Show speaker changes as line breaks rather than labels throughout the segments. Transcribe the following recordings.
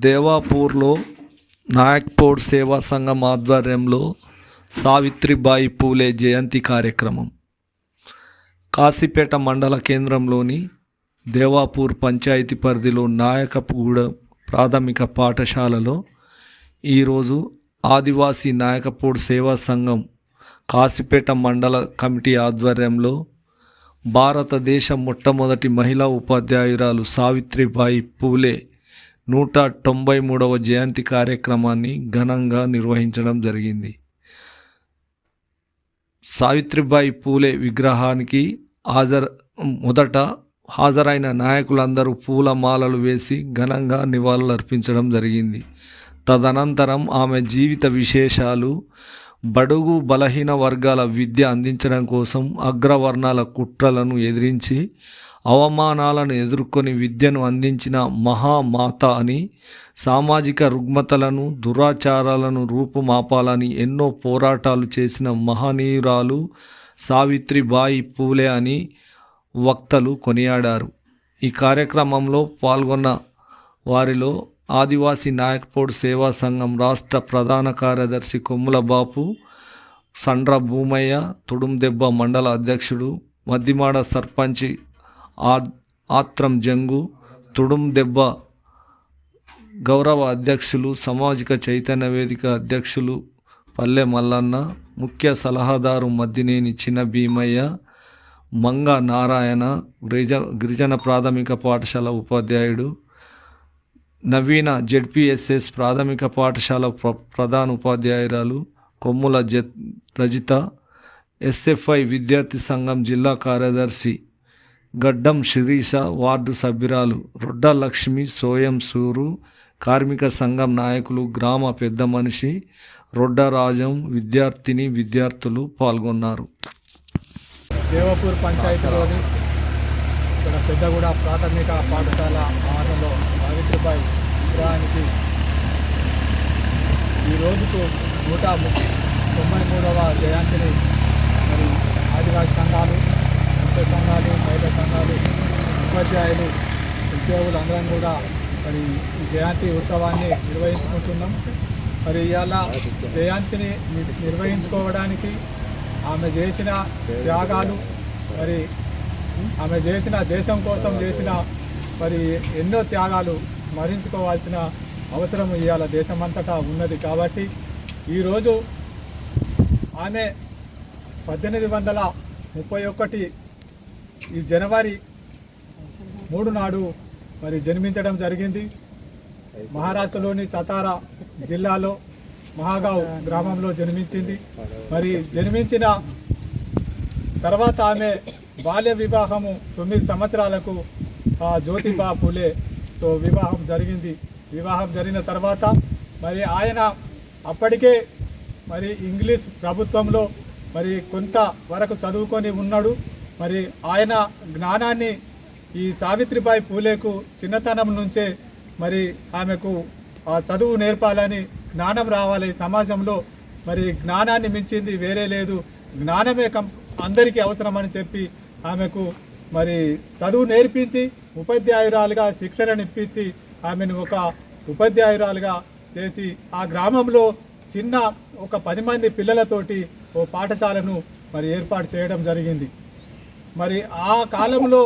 దేవాపూర్లో నాయక్పూర్ సేవా సంఘం ఆధ్వర్యంలో సావిత్రిబాయి పూలే జయంతి కార్యక్రమం. కాశీపేట మండల కేంద్రంలోని దేవాపూర్ పంచాయతీ పరిధిలో నాయకపూడ ప్రాథమిక పాఠశాలలో ఈరోజు ఆదివాసీ నాయకపూడ్ సేవా సంఘం కాశీపేట మండల కమిటీ ఆధ్వర్యంలో భారతదేశ మొట్టమొదటి మహిళా ఉపాధ్యాయురాలు సావిత్రిబాయి పూలే నూట తొంభై మూడవ జయంతి కార్యక్రమాన్ని ఘనంగా నిర్వహించడం జరిగింది. సావిత్రిబాయి పూలే విగ్రహానికి హాజరు మొదట హాజరైన నాయకులందరూ పూల మాలలు వేసి ఘనంగా నివాళులర్పించడం జరిగింది. తదనంతరం ఆమె జీవిత విశేషాలు బడుగు బలహీన వర్గాల విద్య అందించడం కోసం అగ్రవర్ణాల కుట్రలను ఎదిరించి అవమానాలను ఎదుర్కొని విద్యను అందించిన మహామాత అని సామాజిక రుగ్మతలను దురాచారాలను రూపుమాపాలని ఎన్నో పోరాటాలు చేసిన మహనీయురాలు సావిత్రిబాయి పూలే అని వక్తలు కొనియాడారు. ఈ కార్యక్రమంలో పాల్గొన్న వారిలో ఆదివాసీ నాయక్పోడ్ సేవా సంఘం రాష్ట్ర ప్రధాన కార్యదర్శి కొమ్ముల బాపు సండ్ర భూమయ్య తుడుందెబ్బ మండల అధ్యక్షుడు మద్దిమాడ సర్పంచి ఆత్రం జంగు తుడుందెబ్బ గౌరవ అధ్యక్షులు సామాజిక చైతన్య వేదిక అధ్యక్షులు పల్లె మల్లన్న ముఖ్య సలహాదారు మద్దినేని చిన్న భీమయ్య మంగ నారాయణ గిరిజ గిరిజన ప్రాథమిక పాఠశాల ఉపాధ్యాయుడు నవీన జెడ్పిఎస్ఎస్ ప్రాథమిక పాఠశాల ప్ర ప్రధాన ఉపాధ్యాయురాలు కొమ్ముల జ రజిత ఎస్ఎఫ్ఐ విద్యార్థి సంఘం జిల్లా కార్యదర్శి గడ్డం శిరీష వార్డు సభ్యురాలు రొడ్డ లక్ష్మి సోయం సూరు కార్మిక సంఘం నాయకులు గ్రామ పెద్ద మనిషి రొడ్డరాజం విద్యార్థిని విద్యార్థులు పాల్గొన్నారు.
దేవపూర్ పంచాయతీలోని ఇక్కడ పెద్దగూడ ప్రాథమిక పాఠశాల ఆటలో సావిత్రిబాయి విగ్రహానికి ఈ రోజుకు నూట తొంభై మూడవ జయంతిని మరి ఆదివాసి సంఘాలు ముఖ్య సంఘాలు మహిళా సంఘాలు ఉపాధ్యాయులు ఉద్యోగులు అందరం కూడా మరి జయంతి ఉత్సవాన్ని నిర్వహించుకుంటున్నాం. మరి ఇవాళ జయంతిని నిర్వహించుకోవడానికి ఆమె చేసిన త్యాగాలు మరి ఆమె చేసిన దేశం కోసం చేసిన మరి ఎన్నో త్యాగాలు స్మరించుకోవాల్సిన అవసరం ఇవాళ దేశమంతటా ఉన్నది కాబట్టి ఈరోజు ఆమె పద్దెనిమిది వందల ముప్పై ఒకటి ఈ జనవరి మూడు నాడు మరి జన్మించడం జరిగింది. మహారాష్ట్రలోని సతారా జిల్లాలో మహాగావ్ గ్రామంలో జన్మించింది. మరి జన్మించిన తర్వాత ఆమె బాల్య వివాహము తొమ్మిది సంవత్సరాలకు ఆ జ్యోతిబా పూలేతో వివాహం జరిగింది. వివాహం జరిగిన తర్వాత మరి ఆయన అప్పటికే మరి ఇంగ్లీష్ ప్రభుత్వంలో మరి కొంత వరకు చదువుకొని ఉన్నాడు. మరి ఆయన జ్ఞానాన్ని ఈ సావిత్రిబాయి పూలేకు చిన్నతనం నుంచే మరి ఆమెకు ఆ చదువు నేర్పాలని జ్ఞానం రావాలి. సమాజంలో మరి జ్ఞానాన్ని మించింది వేరే లేదు. జ్ఞానమే కం అందరికీ అవసరమని చెప్పి ఆమెకు మరి చదువు నేర్పించి ఉపాధ్యాయురాలుగా శిక్షణను ఇప్పించి ఆమెను ఒక ఉపాధ్యాయురాలుగా చేసి ఆ గ్రామంలో చిన్న ఒక పది మంది పిల్లలతోటి ఓ పాఠశాలను మరి ఏర్పాటు చేయడం జరిగింది. మరి ఆ కాలంలో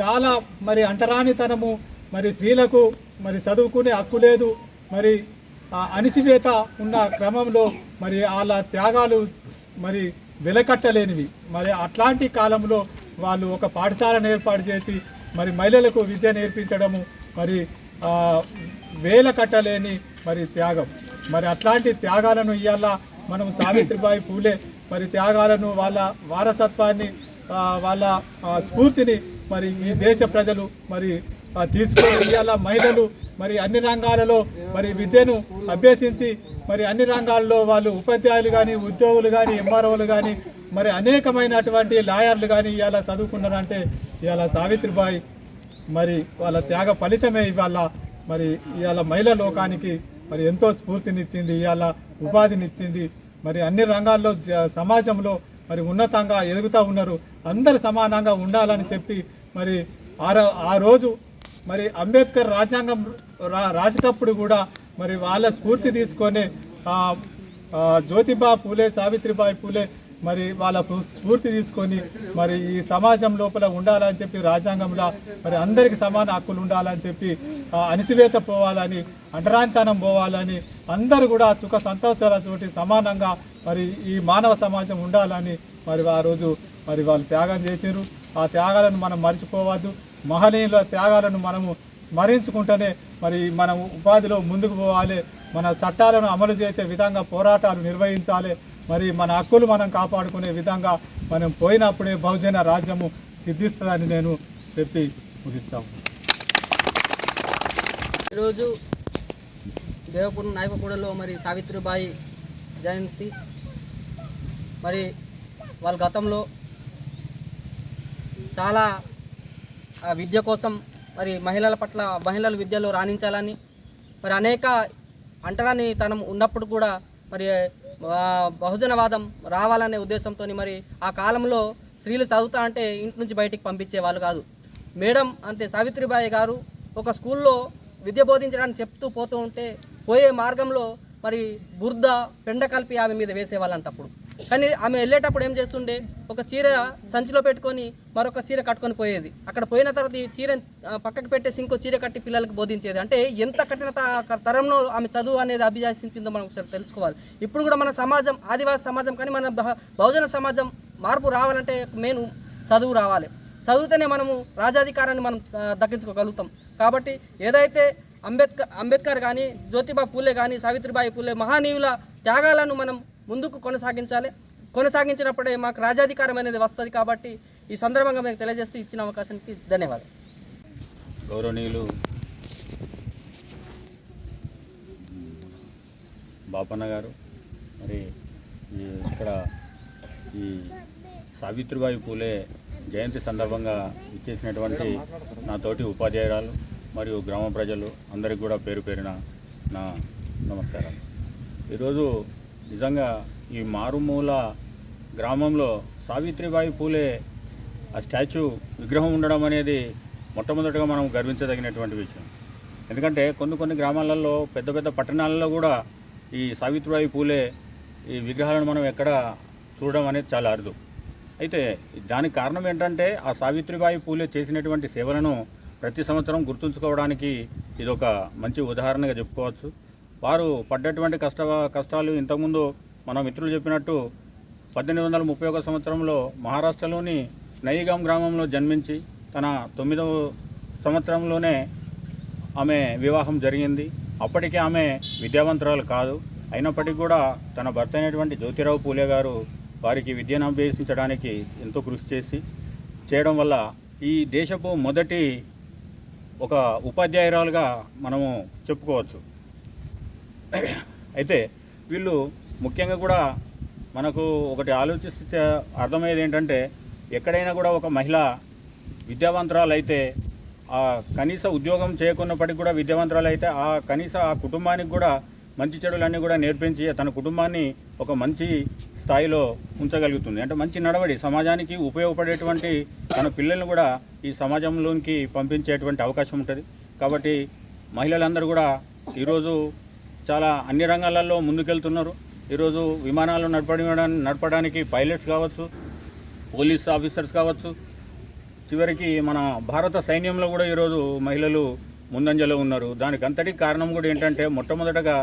చాలా మరి అంటరానితనము మరి స్త్రీలకు మరి చదువుకునే హక్కు లేదు మరి ఆ అణిసివేత ఉన్న క్రమంలో మరి వాళ్ళ త్యాగాలు మరి వెలకట్టలేనివి. మరి అట్లాంటి కాలంలో వాళ్ళు ఒక పాఠశాలను ఏర్పాటు చేసి మరి మహిళలకు విద్య నేర్పించడము మరి వేల కట్టలేని మరి త్యాగం. మరి అట్లాంటి త్యాగాలను ఇవాళ మనం సావిత్రిబాయి పూలే. మరి త్యాగాలను వాళ్ళ వారసత్వాన్ని వాళ్ళ స్ఫూర్తిని మరి ఈ దేశ ప్రజలు మరి ఆ, తీసుకొని ఇవాళ మహిళలు మరి అన్ని రంగాలలో మరి విద్యను అభ్యసించి మరి అన్ని రంగాల్లో వాళ్ళు ఉపాధ్యాయులు కానీ ఉద్యోగులు కానీ ఎంఆర్ఓలు కానీ మరి అనేకమైనటువంటి లాయర్లు కానీ ఇవాళ చదువుకున్నారంటే ఇవాళ సావిత్రిబాయి మరి వాళ్ళ త్యాగ ఫలితమే ఇవాళ మరి ఇవాళ మహిళా లోకానికి మరి ఎంతో స్ఫూర్తినిచ్చింది ఇవాళ ఉపాధినిచ్చింది. మరి అన్ని రంగాల్లో జ- సమాజంలో మరి ఉన్నతంగా ఎదుగుతూ ఉన్నారు. అందరు సమానంగా ఉండాలని చెప్పి మరి ఆ ఆ రోజు మరి అంబేద్కర్ రాజ్యాంగం రా రాసేటప్పుడు కూడా మరి వాళ్ళ స్ఫూర్తి తీసుకొని జ్యోతిబా పూలే సావిత్రిబాయి పూలే మరి వాళ్ళ స్ఫూర్తి తీసుకొని మరి ఈ సమాజం లోపల ఉండాలని చెప్పి రాజ్యాంగంలో మరి అందరికి సమాన హక్కులు ఉండాలని చెప్పి అణిసివేత పోవాలని అంటరానితనం పోవాలని అందరూ కూడా సుఖ సంతోషాలతోటి సమానంగా మరి ఈ మానవ సమాజం ఉండాలని మరి ఆ రోజు మరి వాళ్ళు త్యాగం చేశారు. ఆ త్యాగాలను మనం మర్చిపోవద్దు. మహనీయుల త్యాగాలను మనము స్మరించుకుంటూనే మరి మనం ఉపాధిలో ముందుకు పోవాలి. మన చట్టాలను అమలు చేసే విధంగా పోరాటాలు నిర్వహించాలి. మరి మన హక్కులు మనం కాపాడుకునే విధంగా మనం పోయినప్పుడే బహుజన రాజ్యము సిద్ధిస్తుందని నేను చెప్పి ముగిస్తాము
ఈరోజు దేవపురం నాయకగూడలో మరి సావిత్రిబాయి జయంతి. మరి వాళ్ళ గతంలో చాలా విద్య కోసం మరి మహిళల పట్ల మహిళలు విద్యలో రాణించాలని మరి అనేక అంటరాని తనం ఉన్నప్పుడు కూడా మరి బహుజనవాదం రావాలనే ఉద్దేశంతో మరి ఆ కాలంలో స్త్రీలు చదువుతా అంటే ఇంటి నుంచి బయటికి పంపించే వాళ్ళు కాదు. మేడం అంటే సావిత్రిబాయి గారు ఒక స్కూల్లో విద్య బోధించడానికి చెప్తూ పోతూ ఉంటే పోయే మార్గంలో మరి బుర్ద పెండ కలిపి ఆమె మీద వేసేవాళ్ళంట అప్పుడు. కానీ ఆమె వెళ్ళేటప్పుడు ఏం చేస్తుండే? ఒక చీర సంచిలో పెట్టుకొని మరొక చీర కట్టుకొని పోయేది. అక్కడ పోయిన తర్వాత ఈ చీర పక్కకు పెట్టేసి ఇంకో చీర కట్టి పిల్లలకు బోధించేది. అంటే ఎంత కఠిన తరంలో ఆమె చదువు అనేది అభిజాసించిందో మనం ఒకసారి తెలుసుకోవాలి. ఇప్పుడు కూడా మన సమాజం ఆదివాసీ సమాజం కానీ మన బహుజన సమాజం మార్పు రావాలంటే మెయిన్ చదువు రావాలి. చదివితేనే మనము రాజాధికారాన్ని మనం దక్కించుకోగలుగుతాం. కాబట్టి ఏదైతే అంబేద్కర్ అంబేద్కర్ కానీ జ్యోతిబా పూలే కానీ సావిత్రిబాయి పూలే మహానీయుల త్యాగాలను మనం ముందుకు కొనసాగించాలి. కొనసాగించినప్పుడే మాకు రాజాధికారం అనేది వస్తుంది కాబట్టి ఈ సందర్భంగా మీకు తెలియజేస్తూ ఇచ్చిన అవకాశానికి ధన్యవాదాలు.
గౌరవనీయులు బాపన్న గారు మరి ఇక్కడ ఈ సావిత్రిబాయి పూలే జయంతి సందర్భంగా ఇచ్చేసినటువంటి నా తోటి ఉపాధ్యాయురాలు మరియు గ్రామ ప్రజలు అందరికి కూడా పేరు పేరిన నా నమస్కారం ఈరోజు నిజంగా ఈ మారుమూల గ్రామంలో సావిత్రిబాయి పూలే ఆ స్టాచ్యూ విగ్రహం ఉండడం అనేది మొట్టమొదటిగా మనం గర్వించదగినటువంటి విషయం. ఎందుకంటే కొన్ని కొన్ని గ్రామాలలో పెద్ద పెద్ద పట్టణాలలో కూడా ఈ సావిత్రిబాయి పూలే ఈ విగ్రహాలను మనం ఎక్కడ చూడడం అనేది చాలా అరుదు. అయితే దానికి కారణం ఏంటంటే ఆ సావిత్రిబాయి పూలే చేసినటువంటి సేవలను ప్రతి సంవత్సరం గుర్తుంచుకోవడానికి ఇది ఒక మంచి ఉదాహరణగా చెప్పుకోవచ్చు. వారు పడ్డటువంటి కష్ట కష్టాలు ఇంతకుముందు మన మిత్రులు చెప్పినట్టు పద్దెనిమిది వందల ముప్పై ఒక సంవత్సరంలో మహారాష్ట్రలోని నయిగాం గ్రామంలో జన్మించి తన తొమ్మిదవ సంవత్సరంలోనే ఆమె వివాహం జరిగింది. అప్పటికే ఆమె విద్యావంతురాలు కాదు. అయినప్పటికీ కూడా తన భర్త అయినటువంటి జ్యోతిరావు పూలే గారు వారికి విద్యను అభ్యసించడానికి ఎంతో కృషి చేసి చేయడం వల్ల ఈ దేశపు మొదటి ఒక ఉపాధ్యాయురాలుగా మనము చెప్పుకోవచ్చు. అయితే వీళ్ళు ముఖ్యంగా కూడా మనకు ఒకటి ఆలోచిస్తే అర్థమయ్యేది ఏంటంటే ఎక్కడైనా కూడా ఒక మహిళ విద్యావంతురాలు అయితే ఆ కనీస ఉద్యోగం చేయకున్నప్పటికీ కూడా విద్యావంతరాలు అయితే ఆ కనీస ఆ కుటుంబానికి కూడా మంచి చెడులన్నీ కూడా నేర్పించి తన కుటుంబాన్ని ఒక మంచి స్థాయిలో ఉంచగలుగుతుంది. అంటే మంచి నడవడి సమాజానికి ఉపయోగపడేటువంటి తన పిల్లల్ని కూడా ఈ సమాజంలోనికి పంపించేటువంటి అవకాశం ఉంటుంది. కాబట్టి మహిళలందరూ కూడా ఈరోజు చాలా అన్ని రంగాలలో ముందుకెళ్తున్నారు. ఈరోజు విమానాలు నడపడం నడపడానికి పైలట్స్ కావచ్చు పోలీస్ ఆఫీసర్స్ కావచ్చు చివరికి మన భారత సైన్యంలో కూడా ఈరోజు మహిళలు ముందంజలో ఉన్నారు. దానికి అంతటి కారణం కూడా ఏంటంటే మొట్టమొదటగా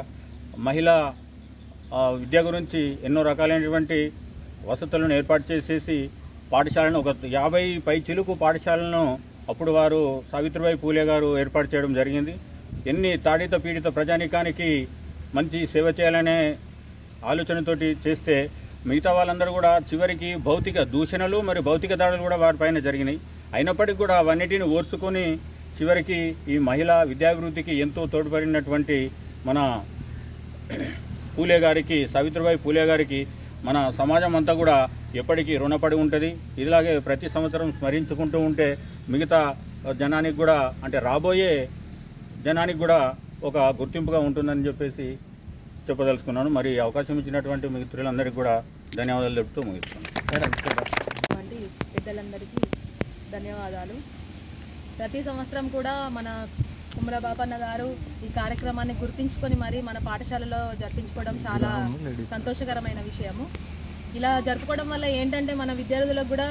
మహిళ విద్య గురించి ఎన్నో రకాలైనటువంటి వసతులను ఏర్పాటు చేసేసి పాఠశాలను ఒక యాభై పై చిలుకు పాఠశాలను అప్పుడు వారు సావిత్రిబాయి పూలే గారు ఏర్పాటు చేయడం జరిగింది. ఎన్ని తాడిత పీడిత ప్రజానికానికి మంచి సేవ చేయాలనే ఆలోచనతోటి చేస్తే మిగతా వాళ్ళందరూ కూడా చివరికి భౌతిక దూషణలు మరియు భౌతిక దాడులు కూడా వారిపైన జరిగినాయి. అయినప్పటికీ కూడా అవన్నిటిని ఓర్చుకొని చివరికి ఈ మహిళా విద్యాభివృద్ధికి ఎంతో తోడ్పడినటువంటి మన పూలే గారికి సావిత్రిబాయి పూలే గారికి మన సమాజం అంతా కూడా ఎప్పటికీ రుణపడి ఉంటుంది. ఇలాగే ప్రతి సంవత్సరం స్మరించుకుంటూ ఉంటే మిగతా జనానికి కూడా అంటే రాబోయే జనానికి కూడా ఒక గుర్తింపుగా ఉంటుందని చెప్పేసి చెప్పదలుచుకున్నాను. మరి అవకాశం ఇచ్చినటువంటి మిత్రులందరికీ కూడా ధన్యవాదాలు చెప్తూ ముగిస్తున్నాను.
వంటి పెద్దలందరికీ ధన్యవాదాలు. ప్రతి సంవత్సరం కూడా మన కుమ్మర బాపన్న గారు ఈ కార్యక్రమాన్ని గుర్తించుకొని మరి మన పాఠశాలలో జరిపించుకోవడం చాలా సంతోషకరమైన విషయము. ఇలా జరుపుకోవడం వల్ల ఏంటంటే మన విద్యార్థులకు కూడా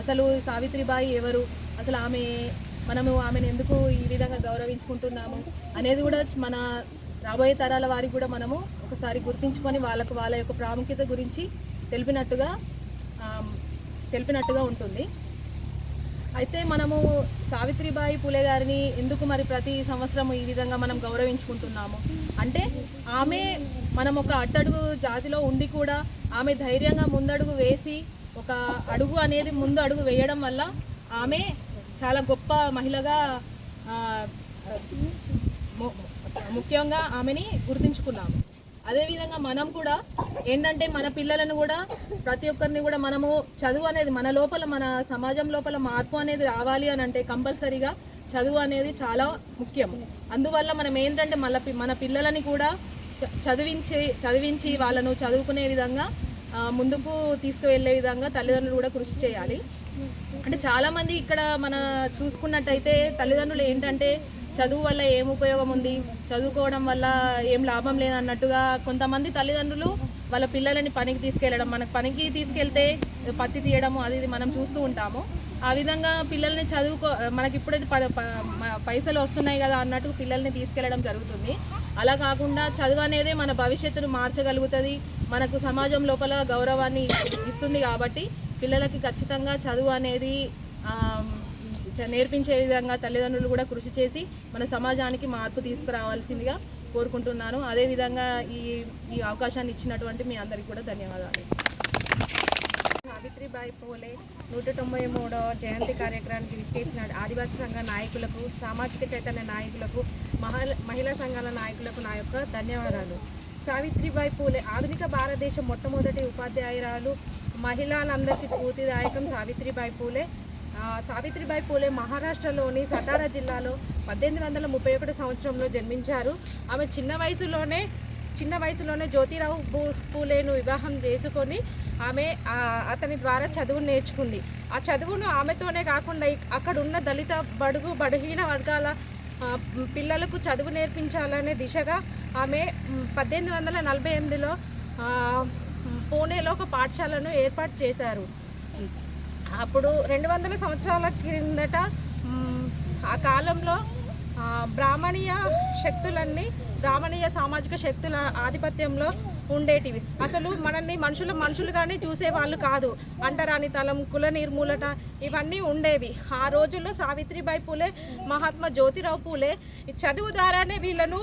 అసలు సావిత్రిబాయి ఎవరు? అసలు ఆమె మనము ఆమెను ఎందుకు ఈ విధంగా గౌరవించుకుంటున్నాము అనేది కూడా మన రాబోయే తరాల వారికి కూడా మనము ఒకసారి గుర్తించుకొని వాళ్ళకు వాళ్ళ యొక్క ప్రాముఖ్యత గురించి తెలిపినట్టుగా తెలిపినట్టుగా ఉంటుంది. అయితే మనము సావిత్రిబాయి పూలే గారిని ఎందుకు మరి ప్రతి సంవత్సరం ఈ విధంగా మనం గౌరవించుకుంటున్నాము? అంటే ఆమె మనం ఒక అట్టడుగు జాతిలో ఉండి కూడా ఆమె ధైర్యంగా ముందడుగు వేసి ఒక అడుగు అనేది ముందు అడుగు వేయడం వల్ల ఆమె చాలా గొప్ప మహిళగా ముఖ్యంగా ఆమెని గుర్తించుకున్నాము. అదేవిధంగా మనం కూడా ఏంటంటే మన పిల్లలను కూడా ప్రతి ఒక్కరిని కూడా మనము చదువు అనేది మన లోపల మన సమాజం లోపల మార్పు అనేది రావాలి అని అంటే కంపల్సరీగా చదువు అనేది చాలా ముఖ్యం. అందువల్ల మనం ఏంటంటే మన మన పిల్లలని కూడా చదివించి చదివించి వాళ్ళను చదువుకునే విధంగా ముందుకు తీసుకువెళ్ళే విధంగా తల్లిదండ్రులు కూడా కృషి చేయాలి. అంటే చాలామంది ఇక్కడ మన చూసుకున్నట్టయితే తల్లిదండ్రులు ఏంటంటే చదువు వల్ల ఏం ఉపయోగం ఉంది? చదువుకోవడం వల్ల ఏం లాభం లేదన్నట్టుగా కొంతమంది తల్లిదండ్రులు వాళ్ళ పిల్లలని పనికి తీసుకెళ్ళడం మనకు పనికి తీసుకెళ్తే పత్తి తీయడము అది ఇది మనం చూస్తూ ఉంటాము. ఆ విధంగా పిల్లల్ని చదువుకో మనకి ఇప్పుడైతే ప- పైసలు వస్తున్నాయి కదా అన్నట్టు పిల్లల్ని తీసుకెళ్ళడం జరుగుతుంది. అలా కాకుండా చదువు అనేది మన భవిష్యత్తును మార్చగలుగుతుంది మనకు సమాజం లోపల గౌరవాన్ని ఇస్తుంది కాబట్టి పిల్లలకి ఖచ్చితంగా చదువు అనేది చ- నేర్పించే విధంగా తల్లిదండ్రులు కూడా కృషి చేసి మన సమాజానికి మార్పు తీసుకురావాల్సిందిగా కోరుకుంటున్నాను. అదేవిధంగా ఈ ఈ అవకాశాన్ని ఇచ్చినటువంటి మీ అందరికీ కూడా ధన్యవాదాలు.
సావిత్రిబాయి పూలే నూట తొంభై మూడవ జయంతి కార్యక్రమానికి విచ్చేసిన ఆదివాసీ సంఘ నాయకులకు సామాజిక చైతన్య నాయకులకు మహిళా సంఘాల నాయకులకు నా యొక్క ధన్యవాదాలు. సావిత్రిబాయి పూలే ఆధునిక భారతదేశం మొట్టమొదటి ఉపాధ్యాయురాలు. మహిళలందరికీ స్ఫూర్తిదాయకం సావిత్రిబాయి పూలే. సావిత్రిబాయి పూలే మహారాష్ట్రలోని సతారా జిల్లాలో పద్దెనిమిది వందల ముప్పై ఒకటి సంవత్సరంలో జన్మించారు. ఆమె చిన్న వయసులోనే చిన్న వయసులోనే జ్యోతిరావు పూలేను వివాహం చేసుకొని ఆమె అతని ద్వారా చదువు నేర్చుకుంది. ఆ చదువును ఆమెతోనే కాకుండా అక్కడ ఉన్న దళిత బడుగు బడహీన వర్గాల పిల్లలకు చదువు నేర్పించాలనే దిశగా ఆమె పద్దెనిమిది వందల నలభై ఎనిమిదిలో పూణేలో ఒక పాఠశాలను ఏర్పాటు చేశారు. అప్పుడు రెండు వందల సంవత్సరాల క్రిందట ఆ కాలంలో బ్రాహ్మణీయ శక్తులన్నీ బ్రాహ్మణీయ సామాజిక శక్తుల ఆధిపత్యంలో ఉండేటివి. అసలు మనల్ని మనుషులు మనుషులుగానే చూసేవాళ్ళు కాదు. అంటరాని తలం కుల నిర్మూలన ఇవన్నీ ఉండేవి. ఆ రోజుల్లో సావిత్రిబాయి పూలే మహాత్మా జ్యోతిరావు పూలే చదువు ద్వారానే వీళ్ళను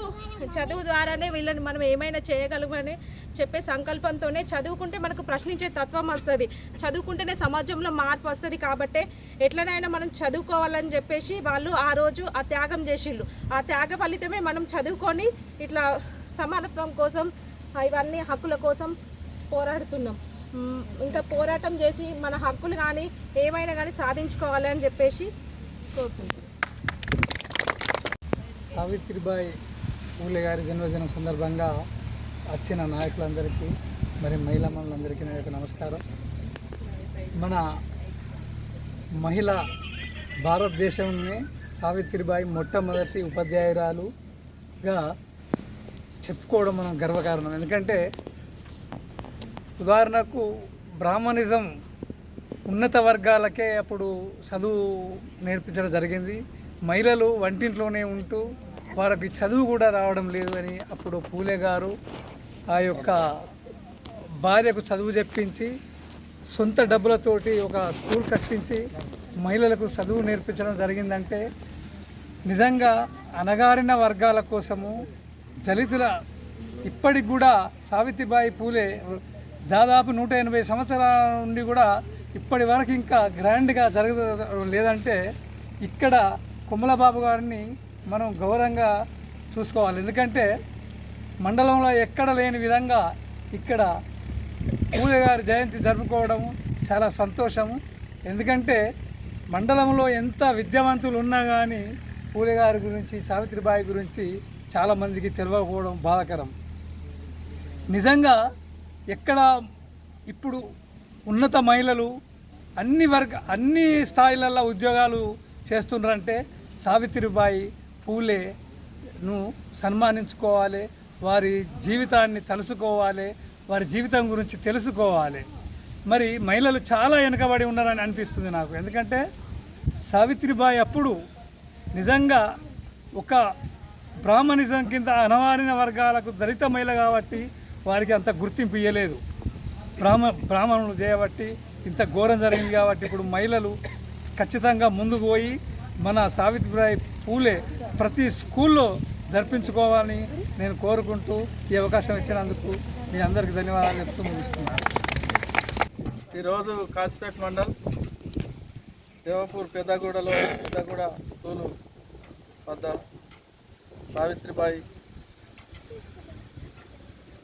చదువు ద్వారానే వీళ్ళని మనం ఏమైనా చేయగలమని చెప్పే సంకల్పంతోనే చదువుకుంటే మనకు ప్రశ్నించే తత్వం వస్తుంది. చదువుకుంటేనే సమాజంలో మార్పు వస్తుంది కాబట్టి ఎట్లనైనా మనం చదువుకోవాలని చెప్పేసి వాళ్ళు ఆ రోజు ఆ త్యాగం చేసిళ్ళు. ఆ త్యాగ ఫలితమే మనం చదువుకొని ఇట్లా సమానత్వం కోసం ఇవన్నీ హక్కుల కోసం పోరాడుతున్నాం. ఇంకా పోరాటం చేసి మన హక్కులు కానీ ఏమైనా కానీ సాధించుకోవాలి అని చెప్పేసి కోరుకుంటున్నాం.
సావిత్రిబాయి పూలే గారి జన్మదినం సందర్భంగా వచ్చిన నాయకులందరికీ మరి మహిళా మనులందరికీ నా యొక్క నమస్కారం. మన మహిళ భారతదేశంని సావిత్రిబాయి మొట్టమొదటి ఉపాధ్యాయురాలుగా చెప్పుకోవడం మనం గర్వకారణం. ఎందుకంటే ఉదాహరణకు బ్రాహ్మణిజం ఉన్నత వర్గాలకే అప్పుడు చదువు నేర్పించడం జరిగింది. మహిళలు వంటింట్లోనే ఉంటూ వారికి చదువు కూడా రావడం లేదు అని అప్పుడు పూలే గారు ఆ యొక్క భార్యకు చదువు చెప్పించి సొంత డబ్బులతోటి ఒక స్కూల్ కట్టించి మహిళలకు చదువు నేర్పించడం జరిగిందంటే నిజంగా అణగారిన వర్గాల కోసము దళితుల ఇప్పటికి కూడా సావిత్రిబాయి పూలే దాదాపు నూట ఎనభై సంవత్సరాల నుండి కూడా ఇప్పటి వరకు ఇంకా గ్రాండ్గా జరగడం లేదంటే ఇక్కడ కొమ్మలబాబు గారిని మనం గౌరవంగా చూసుకోవాలి. ఎందుకంటే మండలంలో ఎక్కడ లేని విధంగా ఇక్కడ పూలే గారి జయంతి జరుపుకోవడం చాలా సంతోషము ఎందుకంటే మండలంలో ఎంత విద్యావంతులు ఉన్నా కానీ పూలే గారి గురించి సావిత్రిబాయి గురించి చాలామందికి తెలియకపోవడం బాధాకరం. నిజంగా ఎక్కడ ఇప్పుడు ఉన్నత మహిళలు అన్ని వర్గ అన్ని స్థాయిలలో ఉద్యోగాలు చేస్తున్నారంటే సావిత్రిబాయి పూలేను సన్మానించుకోవాలి వారి జీవితాన్ని తలుసుకోవాలి వారి జీవితం గురించి తెలుసుకోవాలి. మరి మహిళలు చాలా వెనుకబడి ఉన్నారని అనిపిస్తుంది నాకు. ఎందుకంటే సావిత్రిబాయి అప్పుడు నిజంగా ఒక బ్రాహ్మణిజం కింద అనవారిన వర్గాలకు దళిత మహిళ కాబట్టి వారికి అంత గుర్తింపు ఇవ్వలేదు బ్రాహ్మ బ్రాహ్మణులు చేయబట్టి ఇంత ఘోరం జరిగింది కాబట్టి ఇప్పుడు మహిళలు ఖచ్చితంగా ముందుకు పోయి మన సావిత్రిబాయి పూలే ప్రతి స్కూల్లో జరిపించుకోవాలని నేను కోరుకుంటూ ఈ అవకాశం ఇచ్చినందుకు మీ అందరికీ ధన్యవాదాలు చెప్తూ ముగిస్తున్నాను.
ఈరోజు కాచిపేట మండల్ దేవపూర్ పెద్దగూడలో పెద్దగూడ స్కూలు వద్ద సావిత్రిబాయి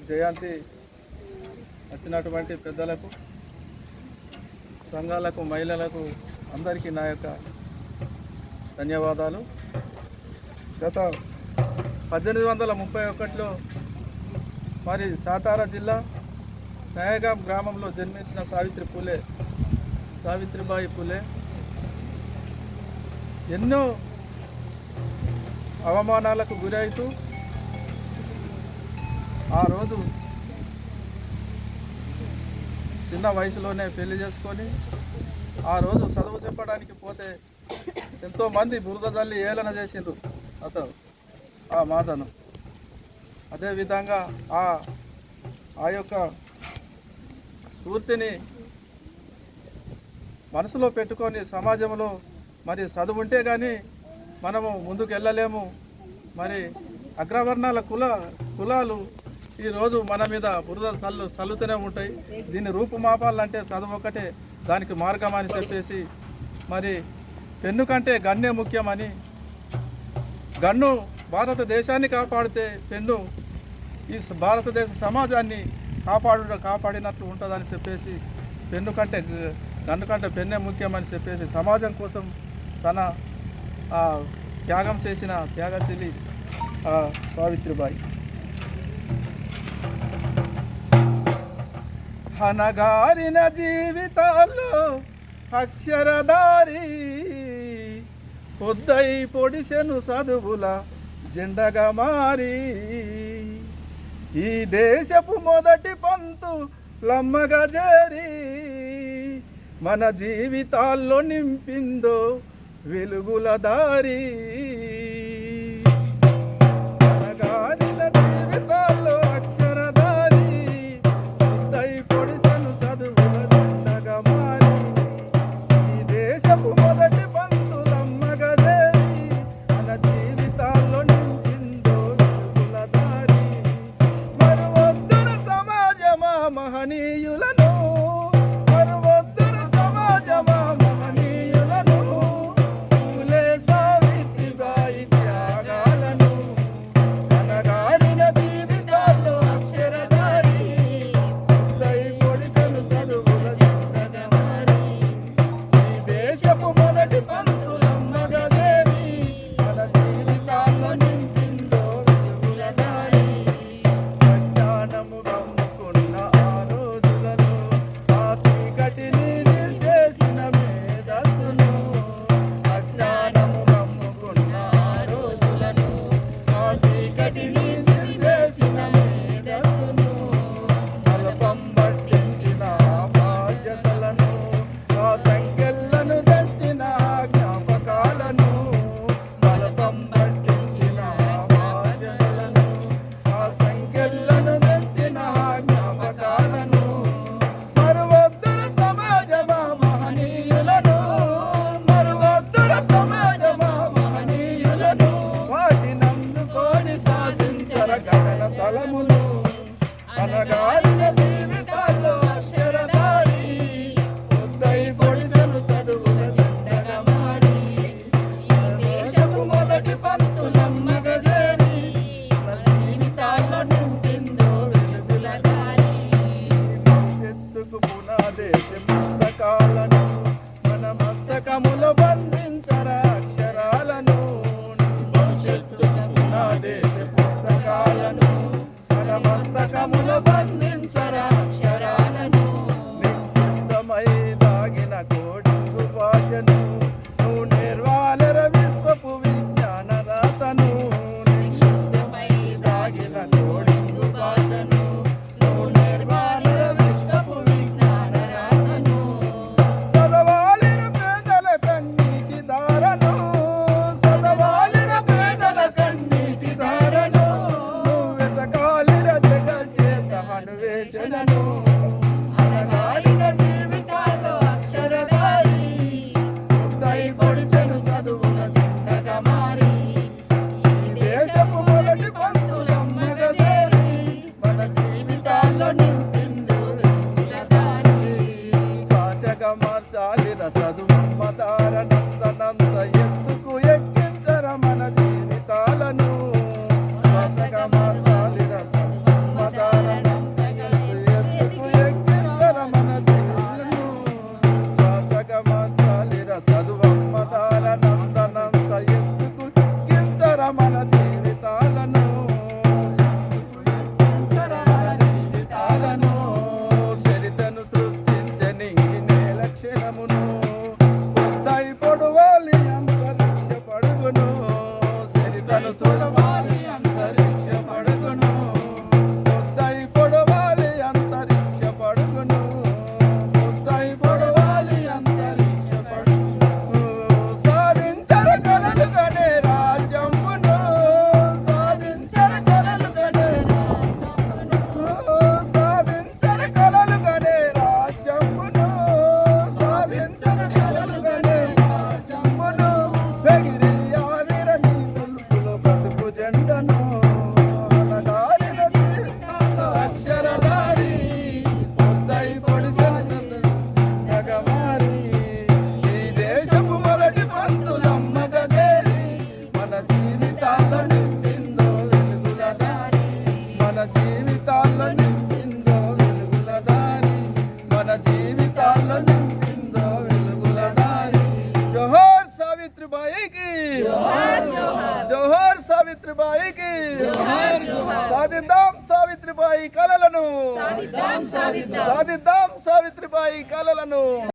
జయంతి వచ్చినటువంటి పెద్దలకు సంఘాలకు మహిళలకు అందరికీ నా యొక్క ధన్యవాదాలు. గత పద్దెనిమిది వందల ముప్పై ఒకటిలో మరి సాతారా జిల్లా నయగాం గ్రామంలో జన్మించిన సావిత్రి పూలే సావిత్రిబాయి పూలే. ఎన్నో అవమానాలకు గురవుతూ ఆ రోజు చిన్న వయసులోనే పెళ్ళి చేసుకొని ఆ రోజు చదువు చెప్పడానికి పోతే ఎంతోమంది బురద తల్లి ఏలన చేసిండ్రు అతను ఆ మాతను అదేవిధంగా ఆ ఆ యొక్క స్ఫూర్తిని మనసులో పెట్టుకొని సమాజంలో మరి చదువుంటే కానీ మనము ముందుకు వెళ్ళలేము మరి అగ్రవర్ణాల కుల కులాలు ఈరోజు మన మీద బురద చల్లు చల్లుతూనే ఉంటాయి. దీన్ని రూపుమాపాలంటే చదువు ఒకటే దానికి మార్గం అని చెప్పేసి మరి పెన్ను కంటే గన్నే ముఖ్యమని గన్ను భారతదేశాన్ని కాపాడితే పెన్ను ఈ భారతదేశ సమాజాన్ని కాపాడు కాపాడినట్లు ఉంటుందని చెప్పేసి పెన్ను కంటే గన్ను కంటే పెన్నే ముఖ్యమని చెప్పేసి సమాజం కోసం తన త్యాగం చేసిన త్యాగశీలి ఆ, సావిత్రిబాయి. అనగారిన జీవితాల్లో అక్షరదారి పొద్దై పొడిసెను చదువుల జెండగా మారి. ఈ దేశపు మొదటి పంతు లమ్మగా చేరి మన జీవితాల్లో నింపిందో వెలుగుల దారి